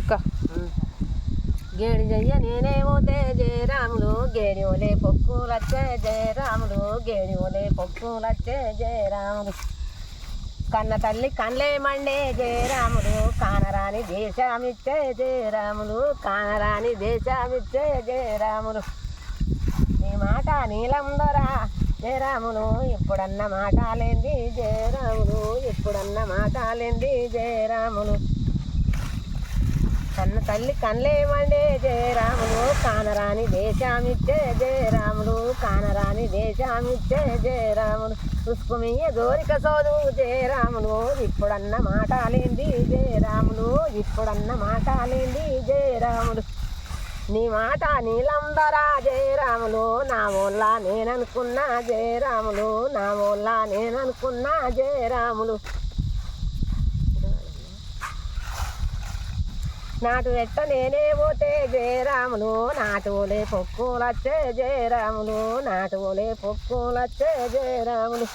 అక్క గేడి జయ్య నేనే పోతే జయరాములు గేడి ఓలే పొక్కులచ్చే జయరాములు గేడి ఓలే పొక్కులచ్చే జయరాములు. కన్న తల్లి కన్లేమండే మండే జయరాములు కానరాని దేశామిచ్చే జయరాములు కానరాని దేశామిచ్చే జయరాములు. నీ మాట నీలందరా జయరాములు ఇప్పుడన్న మాటాలేంది జయరాములు ఇప్పుడన్న మాటాలేంది జయరాములు. కన్న తల్లి కన్లేమండే జయరాములు కానరాని దేశామిచ్చే జయరాములు కానరాని దేశామిచ్చే జయరాములు పుష్పమియ్య గోరిక సోదు జయరాములు ఇప్పుడన్న మాటాలేంది జయరాములు ఇప్పుడన్న మాటాలేంది జయరాములు నీ మాట నీలందరా జయరాములు నా ఊళ్ళ నేననుకున్నా జయరాములు నా ఊళ్ళ నేననుకున్నా జయరాములు నాటు ఎట్ట నేనే పోతే జయరాములు నాటులే పొక్కులచ్చే జయరాములు నాటులే పొక్కులచ్చే జయరాములు.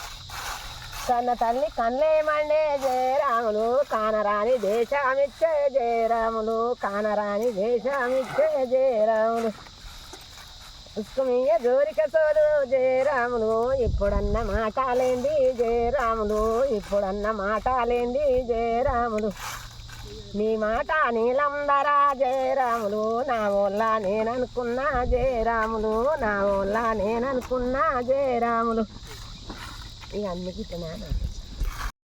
కన్న తల్లి కన్లేమండే జయరాములు కానరాని దేశామిచ్చే జయరాములు కానరాని దేశామిచ్చే జయరాములు. పుష్కమీయ జోరిక సోదు జయరాములు ఇప్పుడన్న మాటాలేంది జయరాములు ఇప్పుడన్న మాటాలేంది జయరాములు. నీ మాట నీలందరా జయరాములు నా వల్ల నేననుకున్నా జయరాములు నా వల్ల నేననుకున్నా జయరాములు. ఇక అన్ని